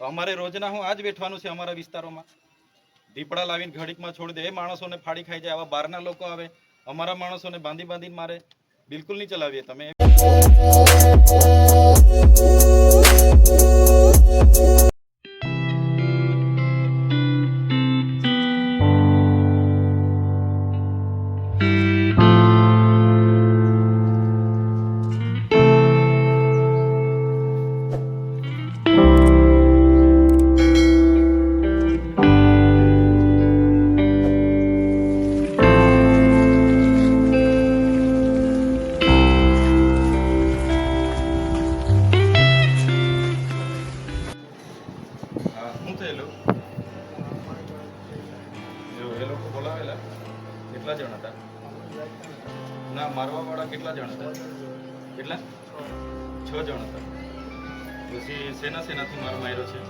તો અમારે રોજના હું આજ બેઠવાનું છે અમારા વિસ્તારોમાં. દીપડા લાવીને ઘડીકમાં છોડી દે. એ માણસોને ફાડી ખાઈ જાય. આવા બહારના લોકો આવે. અમારા માણસોને બાંધી બાંધીને મારે બિલકુલ નહીં ચલાવીએ તમે. પછી શેના શેનાથી મારો માર્યો છે.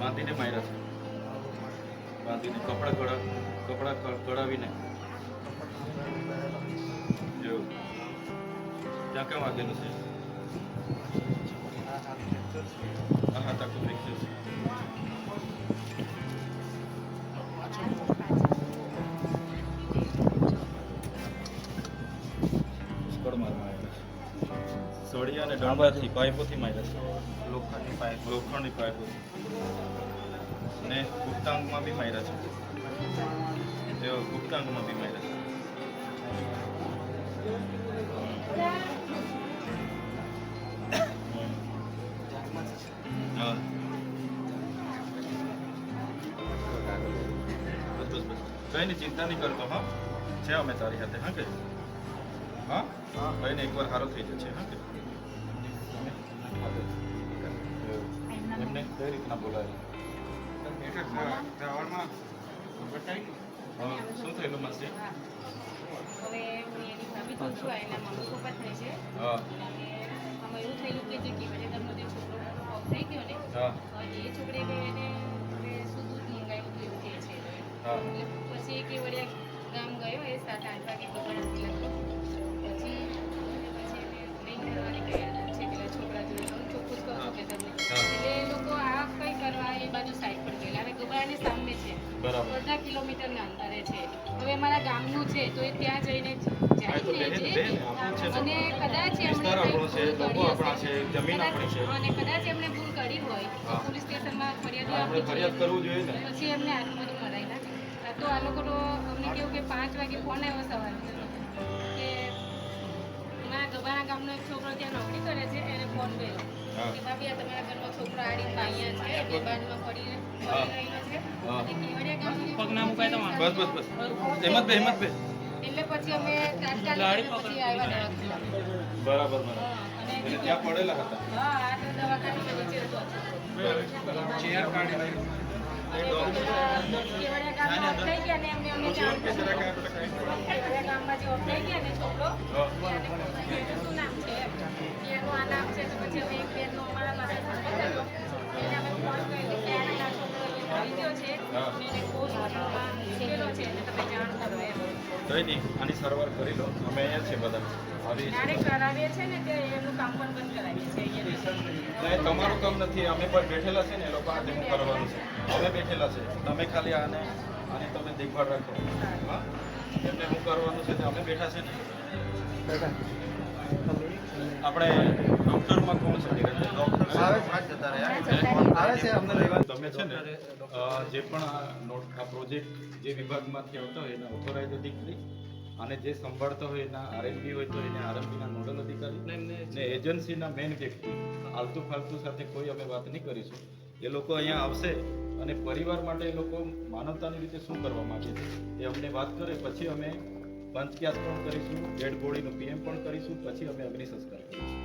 બાંધીને માર્યા છે. બાંધીને કપડા કડા કપડા કડાવીને જો ત્યાં કેમ વાગેલું છે? હા હા તાકું ફ્રેક્ચર છે. સળિયા પાઇપોથી માર્યા છે લોખંડની પાઇપ. લોખંડની પાઇપોથી અને ગુપ્તાંગમાં બી માર્યા છે. તેઓ ગુપ્તાંગમાં બી માર્યા છે. હા. કઈ નહીં ચિંતા નહીં કરતો હા. છે અમે તારી સાથે હા કે? હા? કઈ નહીં એકવાર સારો થઈ જશે હા કે? એમને કઈ રીતના બોલાય? હા શું થયેલું માસી? હવે હું એની ભાભી તો છું એના મમ્મી પપ્પા થાય છે. અને આમાં એવું થયેલું કે જે કેવડિયાનો જે છોકરો ઓફ થઈ ગયો ને એ છોકરે એને હવે શું દૂધ મંગાવ્યું હતું એવું કહે છે પછી એ વડે ગામ ગયો એ સાત આઠ વાગે લગભગ પછી પછી એને નહીં કરવાની ગયા એટલે એ લોકો આ કંઈ કરવા એ બાજુ સાઈડ પર ગયેલા. હવે ગોબરાની સામે છે. અડધા કિલોમીટરના અંતરે છે. હવે મારા ગામનું છે તો એ ત્યાં જઈને અને કદાચ એમણે કદાચ- અને કદાચ એમણે ભૂલ કરી હોય તો પોલીસ સ્ટેશનમાં ફરિયાદ કરવું જોઈએ પછી એમને આટલું બધું મરાયેલા આ તો આ લોકોનો અમને કેવું કે પાંચ વાગે ફોન આવ્યો સવારે. કે મારા ગભાના ગામનો એક છોકરો ત્યાં નોકરી કરે છે એને ફોન કર્યો. કે ભાભી આ તમારા ઘરનો છોકરો આડીને અહીંયા છે બે બાજુમાં પડીને બસ બસ બસ હેમત બે હેમત બે એટલે પછી અમે તાત્કાલિક પછી આવ્યા બરાબર બરાબર. એટલે ત્યાં પડેલા હતા. હા આ તો દવાખાને નીચે હતો. ચેર કાઢી કઈ નહીં આની સારવાર કરી લો. અમે અહીંયા છે બધા. જ્યારે કરાવીએ છે ને તે એનું કામ પણ બંધ કરાવીએ છીએ તમારું કામ નથી. અમે પણ બેઠેલા છે ને એ લોકો કરવાનું છે. અમે બેઠેલા છે. તમે ખાલી આને આની તમે દેખભાળ રાખો. હા? એમને હું કરવાનું છે તે અમે બેઠા છે ને? આપણે ડૉક્ટરમાં કોણ છે? ધીરજ? ડૉક્ટર આવે પાંચ જતા રહ્યા. આવે છે અમને લેવા. તમે છે ને જે પણ આ નોટ આ પ્રોજેક્ટ જે વિભાગમાંથી આવતા હોય એના ઓથોરાઇઝ અધિકારી અને જે સંભાળતો હોય એના આરએમબી હોય તો એને આરએમબીના નોડલ અધિકારી ને એજન્સીના મેઇન વ્યક્તિ આલતુ ફાલતુ સાથે કોઈ અમે વાત નહીં કરીશું. એ લોકો અહીંયા આવશે. અને પરિવાર માટે એ લોકો માનવતાની રીતે શું કરવા માંગે છે એ અમને વાત કરે પછી અમે પંચક્યાસ પણ કરીશું ડેડ બોડીનું પીએમ પણ કરીશું પછી અમે અગ્નિ સંસ્કાર કરીશું.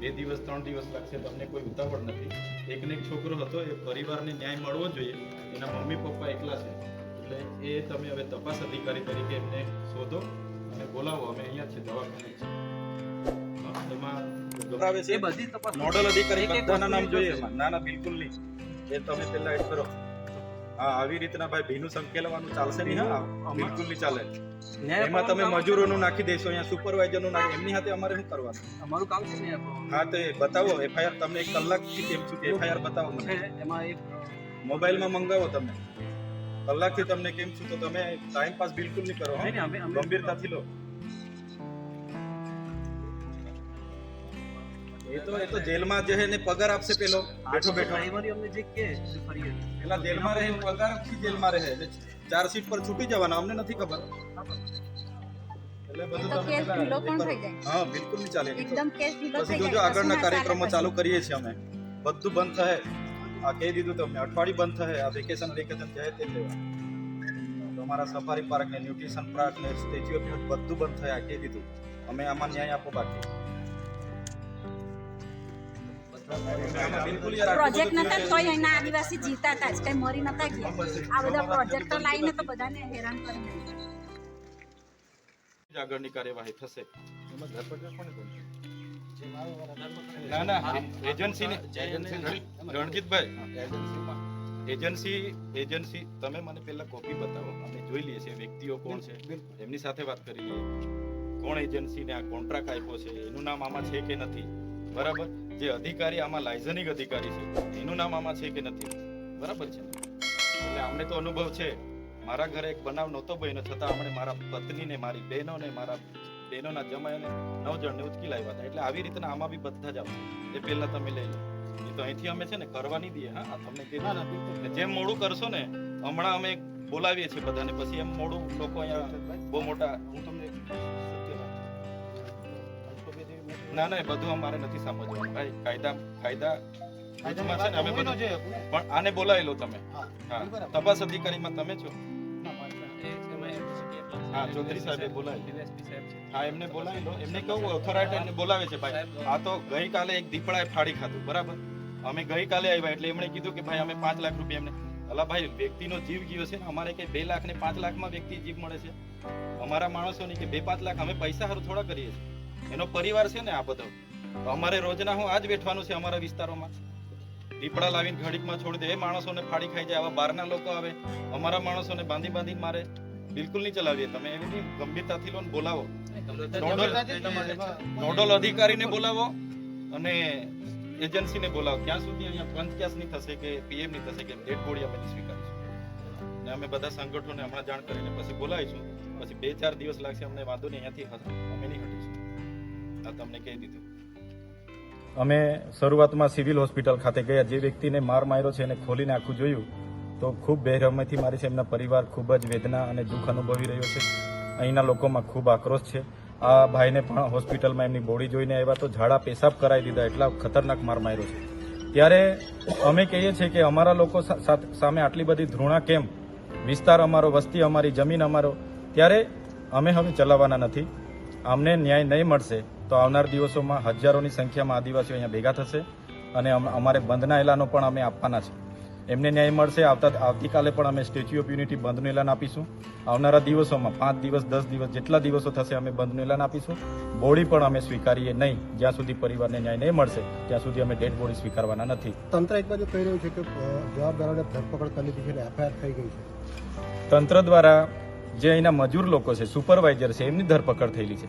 બે દિવસ ત્રણ દિવસ લાગશે તમને કોઈ ઉતાવળ નથી. એકને એક છોકરો હતો એ પરિવારને ન્યાય મળવો જોઈએ. એના મમ્મી પપ્પા એકલા છે. એટલે એ તમે હવે તપાસ અધિકારી તરીકે એમને શોધો અને બોલાવો અમે અહીંયા છે દવાખાને છે. એમાં એ બધી તપાસ નોડલ અધિકારી બધાના નામ જોઈએ એ એમાં. ના ના બિલકુલ નહીં. એ તમે પેલા એડ કરો. હા આવી રીતના ભાઈ ભીનું સંકેલવાનું ચાલશે નહીં હા? બિલકુલ નહીં ચાલે. એમાં તમે મજૂરોનું નાખી દેશો અહીંયા સુપરવાઇઝરનું નાખી એમની હાથે અમારે શું કરવાનું? અમારું કામ છે હા તો એ બતાવો એફઆઈઆર તમને એક કલાકથી કેમ છું એફઆઈઆર બતાવો મને. એમાં એક મોબાઈલમાં મંગાવો તમે. કલાકથી તમને કેમ છું તો તમે ટાઈમ પાસ બિલકુલ નહીં કરો ગંભીરતાથી લો. એ તો એ તો જેલમાં જે છે ને પગાર આપશે પેલો. બેઠો બેઠો. ડ્રાઈવરે અમને જે કે પેલા જેલમાં રહે પગારથી જેલમાં રહે. ચાર સીટ પર છૂટી જવાના અમને નથી ખબર. એટલે બધું તમે. હા બિલકુલ નહીં ચાલે એકદમ કેસ ઢીલો થઈ આગળના કાર્યક્રમો ચાલુ કરીએ છીએ અમે. બધું બંધ થશે આ કહી દીધું તમને. અઠવાડિયું બંધ થશે આ વેકેશન વેકેશન જાય તે લેવા તમારા સફારી પાર્ક ને ન્યુટ્રિશન પાર્ક ને સ્ટેચ્યુ ઓફ યુનિટી બધું બંધ થયા કહી દીધું. અમે આમાં ન્યાય આપો બાકી. પ્રોજેક્ટ નતા તોય અહીંના આદિવાસી જીતા હતા જ કઈ મરી નતા ગયા. આ બધા પ્રોજેક્ટો લાવીને તો બધાને હેરાન કરી આગળની કાર્યવાહી થશે. ના ના એજન્સીની રણજીતભાઈ. એજન્સી એજન્સી તમે મને પહેલા કોપી બતાવો. અમે જોઈ લઈએ છીએ વ્યક્તિઓ કોણ છે. એમની સાથે વાત કરી લઈએ. કોણ એજન્સીને આ કોન્ટ્રાક્ટ આપ્યો છે? એનું નામ આમાં છે કે નથી? બરાબર? જે અધિકારી આમાં લાયઝનિક અધિકારી છે એનું નામ આમાં છે કે નથી? બરાબર છે એટલે અમને તો અનુભવ છે મારા ઘરે એક બનાવ નહોતો બન્યો છતાં અમને મારા પત્નીને મારી બહેનોને મારા બહેનોના જમાઈને નવ જણને ઉચકી લાવ્યા હતા. એટલે આવી રીતના આમાં બી બધા જ આવશે એ પહેલા તમે લઈ લો. એ તો અહીંથી અમે છે ને કરવા નહીં દઈએ હા? તમને કે ના જેમ મોડું કરશો ને હમણાં અમે બોલાવીએ છીએ બધાને. પછી એમ મોડું લોકો અહીંયા બહુ મોટા હું તમને ના ના એ બધું અમારે નથી સમજવાનું ભાઈ કાયદા કાયદા કાયદામાં છે ને અમે બધું પણ આને બોલાવી તમે. હા તપાસ અધિકારીમાં તમે છો? હા ચૌધરી સાહેબે બોલાવી હા એમને બોલાવી લો. એમને કહું ઓથોરાઇટી એમને બોલાવે છે ભાઈ. આ તો ગઈકાલે એક દીપડાએ ફાડી ખાધું બરાબર? અમે ગઈકાલે આવ્યા એટલે એમણે કીધું કે ભાઈ અમે પાંચ લાખ રૂપિયા એમને અલા ભાઈ વ્યક્તિનો જીવ ગયો છે ને અમારે કે બે લાખ ને પાંચ લાખમાં વ્યક્તિ જીવ મળે છે? અમારા માણસોની કે બે પાંચ લાખ અમે પૈસા હારું થોડા કરીએ છીએ. એનો પરિવાર છે ને આ બધો. તો અમારે રોજના હું આજ બેઠવાનું છે અમારા વિસ્તારોમાં. દીપડા લાવીને ઘડીકમાં છોડી દે. એ માણસોને ફાડી ખાઈ જાય. આવા બહારના લોકો આવે. અમારા માણસોને બાંધી બાંધી મારે. બિલકુલ નહીં ચલાવીએ. તમે એવી ગંભીરતાથી લો ને બોલાવો. નોડલ અધિકારીને બોલાવો અને એજન્સીને બોલાવો. ક્યાં સુધી અહીંયા પંચક્યાસ નહીં થશે કે પીએમ નહીં થશે કે ડેડ બોડી અમે સ્વીકારીશું. ને અમે બધા સંગઠનોને હમણાં જાણ કરીને પછી બોલાવીશું. પછી બે ચાર દિવસ લાગશે અમને વાંધો નહીં. અહીંયાથી અમે નહીં હટીશું. આ તમને કહી દીધું. અમે શરૂઆતમાં સિવિલ હોસ્પિટલ ખાતે ગયા. જે વ્યક્તિને માર માર્યો છે એને ખોલીને આખું જોયું, તો ખૂબ બેરહમથી મારી છે. એમના પરિવાર ખૂબ જ વેદના અને દુઃખ અનુભવી રહ્યો છે. અહીંના લોકોમાં ખૂબ આક્રોશ છે. આ ભાઈને પણ હોસ્પિટલમાં એમની બોડી જોઈને આવ્યા તો ઝાડા પેશાબ કરાવી દીધા, એટલા ખતરનાક માર માર્યો છે. ત્યારે અમે કહીએ છીએ કે અમારા લોકો સામે આટલી બધી ધૃણા કેમ? વિસ્તાર અમારો, વસ્તી અમારી, જમીન અમારો. ત્યારે અમે હવે ચલાવવાના નથી. અમને ન્યાય નહીં મળશે. તો આવનાર દિવસોમાં હજારોની સંખ્યામાં આદિવાસીઓ અહીંયા ભેગા થશે અને અમારે બંધના એલાનો પણ અમે આપવાના છે. એમને ન્યાય મળશે આવતા આવતીકાલે પણ અમે સ્ટેચ્યુ ઓફ યુનિટી બંધનું એલાન આપીશું. આવનારા દિવસોમાં પાંચ દિવસ દસ દિવસ જેટલા દિવસો થશે અમે બંધનું એલાન આપીશું. બોડી પણ અમે સ્વીકારીએ નહીં. જ્યાં સુધી પરિવારને ન્યાય નહીં મળશે ત્યાં સુધી અમે ડેડ બોડી સ્વીકારવાના નથી. તંત્ર એક બાજુ કહી રહ્યું છે કે જવાબદારોને ધરપકડ કરી લીધી છે એફઆઈઆર થઈ ગઈ છે. તંત્ર દ્વારા જે અહીંના મજૂર લોકો છે સુપરવાઇઝર છે એમની ધરપકડ થયેલી છે.